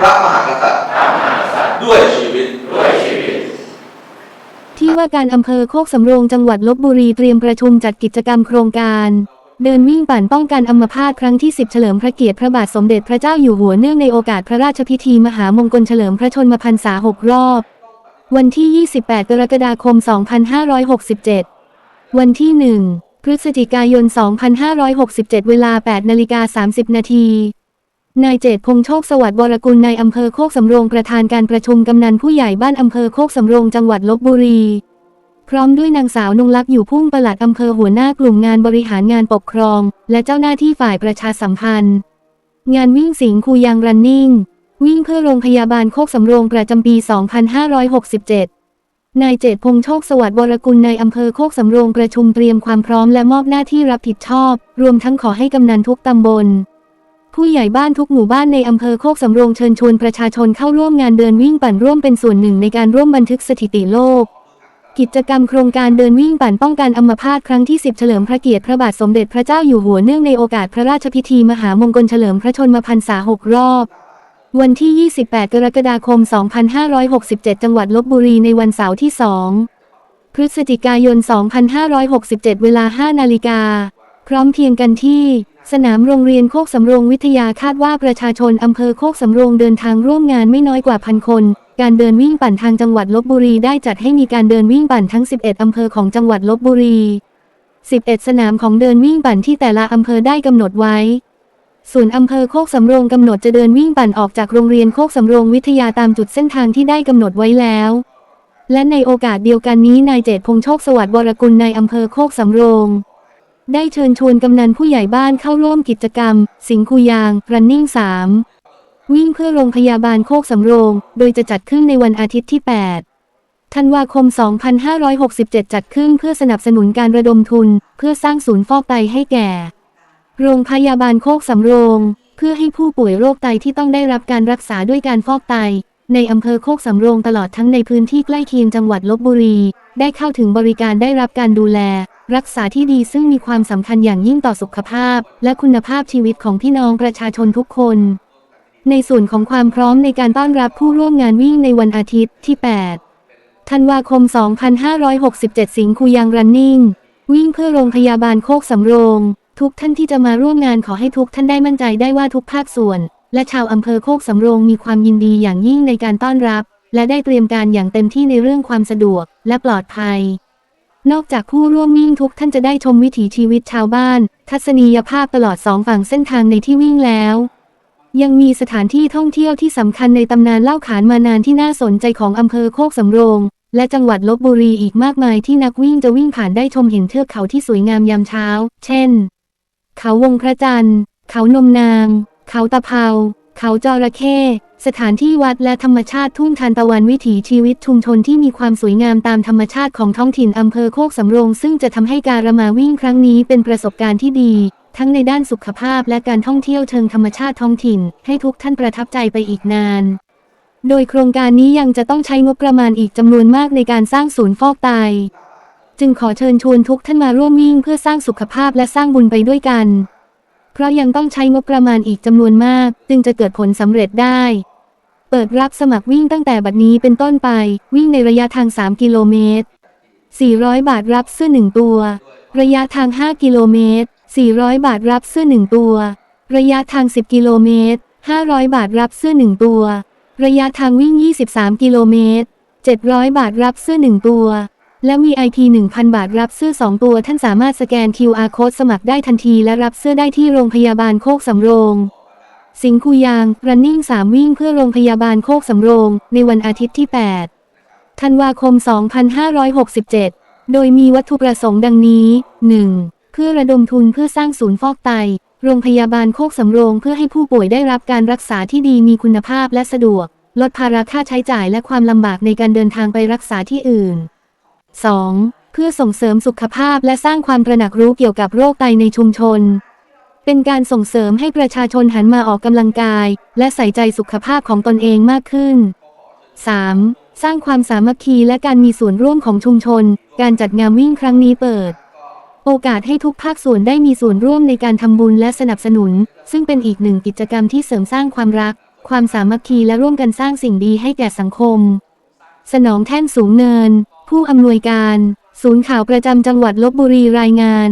พระมหากษัตริย์ ด้วยชีวิต ที่ว่าการอำเภอโคกสำโรงจังหวัดลบบุรีเตรียมประชุมจัดกิจกรรมโครงการ เดินวิ่งปั่นป้องกันอัมพาตครั้งที่ 10 เฉลิมพระเกียรติพระบาทสมเด็จพระเจ้าอยู่หัวเนื่องในโอกาสพระราชพิธีมหามงคลเฉลิมพระชนมพรรษา 6 รอบ วันที่ 28 กรกฎาคม 2567 วันที่ 1 พฤศจิกายน 2567 เวลา 8 นาฬิกา 30 นาที นายเจตพงษ์โชคสวัสดิ์วรกุลในายอำเภอโคกสำโรงประธานการประชุมกำนันผู้ใหญ่บ้านอำเภอโคกสำโรงจังหวัดลบบุรี พร้อมด้วยนางสาวนงลักษ์อยู่พุ่งประหลัดอำเภอหัวหน้ากลุ่มงานบริหารงานปกครอง และเจ้าหน้าที่ฝ่ายประชาสัมพันธ์ งานวิ่งสิงคูยางรันนิ่ง วิ่งเพื่อโรงพยาบาลโคกสำโรงประจำปี 2567นายเจตพงษ์โชคสวัสดิ์วรกุลในายอำเภอโคกสำโรงประชุมเตรียมความพร้อมและมอบหน้าที่รับผิดชอบ รวมทั้งขอให้กำนันทุกตำบล ผู้ใหญ่บ้านทุกหมู่บ้านในอำเภอโคกสำโรงเชิญชวนประชาชนเข้าร่วมงานเดินวิ่งปั่นร่วมเป็นส่วนหนึ่งในการร่วมบันทึกสถิติโลก กิจกรรมโครงการเดินวิ่งปั่นป้องกันอัมพาตครั้งที่ 10 เฉลิมพระเกียรติพระบาทสมเด็จพระเจ้าอยู่หัวเนื่องในโอกาสพระราชพิธีมหามงคลเฉลิมพระชนมพรรษา 6 รอบ วันที่ 28 กรกฎาคม 2567 จังหวัดลบบุรีในวันเสาร์ที่ 2 พฤศจิกายน 2567 เวลา 5 นาฬิกา พร้อมเพียงกันที่ สนามโรงเรียนโคกสำโรงวิทยาคาดว่าประชาชนอำเภอโคกสำโรงเดินทางร่วมงานไม่น้อยกว่าพันคน การเดินวิ่งปั่นทางจังหวัดลบบุรีได้จัดให้มีการเดินวิ่งปั่นทั้ง 11 อำเภอของจังหวัดลบบุรี 11 สนามของเดินวิ่งปั่นที่แต่ละอำเภอได้กำหนดไว้ส่วนอำเภอโคกสำโรงกำหนดจะเดินวิ่งปั่นออกจากโรงเรียนโคกสำโรงวิทยาตามจุดเส้นทางที่ได้กำหนดไว้แล้ว และในโอกาสเดียวกันนี้นายเจตพงษ์โชคสวัสดิ์วรกุลในายอำเภอโคกสำโรง ได้เชิญชวนกำนันผู้ใหญ่บ้านเข้าร่วมกิจกรรม สิงคูยาง running 3 วิ่งเพื่อโรงพยาบาลโคกสำโรง โดยจะจัดขึ้นในวันอาทิตย์ที่ 8 ธันวาคม 2567 จัดขึ้นเพื่อสนับสนุนการระดมทุน เพื่อสร้างศูนย์ฟอกไตให้แก่ โรงพยาบาลโคกสำโรง เพื่อให้ผู้ป่วยโรคไตที่ต้องได้รับการรักษาด้วยการฟอกไต ในอำเภอโคกสำโรงตลอดทั้งในพื้นที่ใกล้เคียงจังหวัดลบบุรี ได้เข้าถึงบริการได้รับการดูแล รักษาที่ดีซึ่งมีความสำคัญอย่างยิ่งต่อสุขภาพ และคุณภาพชีวิตของพี่น้องประชาชนทุกคน ในส่วนของความพร้อมในการต้อนรับผู้ร่วมงานวิ่งในวันอาทิตย์ที่ 8 ธันวาคม 2567 สิงคูยางรันนิ่ง วิ่งเพื่อโรงพยาบาลโคกสำโรง ทุกท่านที่จะมาร่วมงานขอให้ทุกท่านได้มั่นใจได้ว่าทุกภาคส่วน และชาวอำเภอโคกสำโรงมีความยินดีอย่างยิ่งในการต้อนรับ และได้เตรียมการอย่างเต็มที่ในเรื่องความสะดวก และปลอดภัย นอกจากผู้ร่วมวิ่งทุกท่านจะได้ชมวิถีชีวิตชาวบ้าน ทัศนียภาพตลอดสองฝั่งเส้นทางในที่วิ่งแล้ว ยังมีสถานที่ท่องเที่ยวที่สำคัญในตำนานเล่าขานมานานที่น่าสนใจของอำเภอโคกสำโรง และจังหวัดลบบุรีอีกมากมายที่นักวิ่งจะวิ่งผ่านได้ชมเห็นเทือกเขาที่สวยงามยามเช้า เช่น เขาวงพระจันทร์ เขานมนาง เขาตะเภา เขาจระเข้ สถานที่วัดและธรรมชาติทุ่งทานตะวันวิถีชีวิตชุมชนที่มีความสวยงามตามธรรมชาติของท้องถิ่นอำเภอโคกสำโรง ซึ่งจะทำให้การมาวิ่งครั้งนี้เป็นประสบการณ์ที่ดี ทั้งในด้านสุขภาพและการท่องเที่ยวเชิงธรรมชาติท้องถิ่น ให้ทุกท่านประทับใจไปอีกนาน โดยโครงการนี้ยังจะต้องใช้งบประมาณอีกจำนวนมากในการสร้างศูนย์ฟอกไตจึงขอเชิญชวนทุกท่านมาร่วมวิ่งเพื่อสร้างสุขภาพและสร้างบุญไปด้วยกัน เพราะยังต้องใช้งบประมาณอีกจำนวนมาก จึงจะเกิดผลสำเร็จได้ เปิดรับสมัครวิ่งตั้งแต่บัดนี้เป็นต้นไป วิ่งในระยะทาง 3 กิโลเมตร 400 บาทรับเสื้อ 1 ตัว ระยะทาง 5 กิโลเมตร 400 บาทรับเสื้อ 1 ตัว ระยะทาง 10 กิโลเมตร 500 บาทรับเสื้อ 1 ตัว ระยะทางวิ่ง 23 กิโลเมตร 700 บาทรับเสื้อ 1 ตัว และ VIP 1,000 บาทรับเสื้อ 2 ตัวท่านสามารถสแกน QR code สมัครได้ทันทีและรับเสื้อได้ที่โรงพยาบาลโคกสำโรง สิงคูยาง running 3 วิ่งเพื่อโรงพยาบาลโคกสำโรง ในวันอาทิตย์ที่ 8 ธันวาคม 2567 โดยมีวัตถุประสงค์ดังนี้ 1. เพื่อระดมทุนเพื่อสร้างศูนย์ฟอกไต โรงพยาบาลโคกสำโรงเพื่อให้ผู้ป่วยได้รับการรักษาที่ดีมีคุณภาพและสะดวก ลดภาระค่าใช้จ่ายและความลำบากในการเดินทางไปรักษาที่อื่น 2. เพื่อส่งเสริมสุขภาพและสร้างความตระหนักรู้เกี่ยวกับโรคไตในชุมชน เป็นการส่งเสริมให้ประชาชนหันมาออกกำลังกาย และใส่ใจสุขภาพของตนเองมากขึ้น 3. สร้างความสามัคคีและการมีส่วนร่วมของชุมชน การจัดงานวิ่งครั้งนี้เปิด โอกาสให้ทุกภาคส่วนได้มีส่วนร่วมในการทำบุญและสนับสนุน ซึ่งเป็นอีกหนึ่งกิจกรรมที่เสริมสร้างความรัก ความสามัคคีและร่วมกันสร้างสิ่งดีให้แก่สังคม สนองแท่นสูงเนิน ผู้อำนวยการ ศูนย์ข่าวประจำจังหวัดลบบุรีรายงาน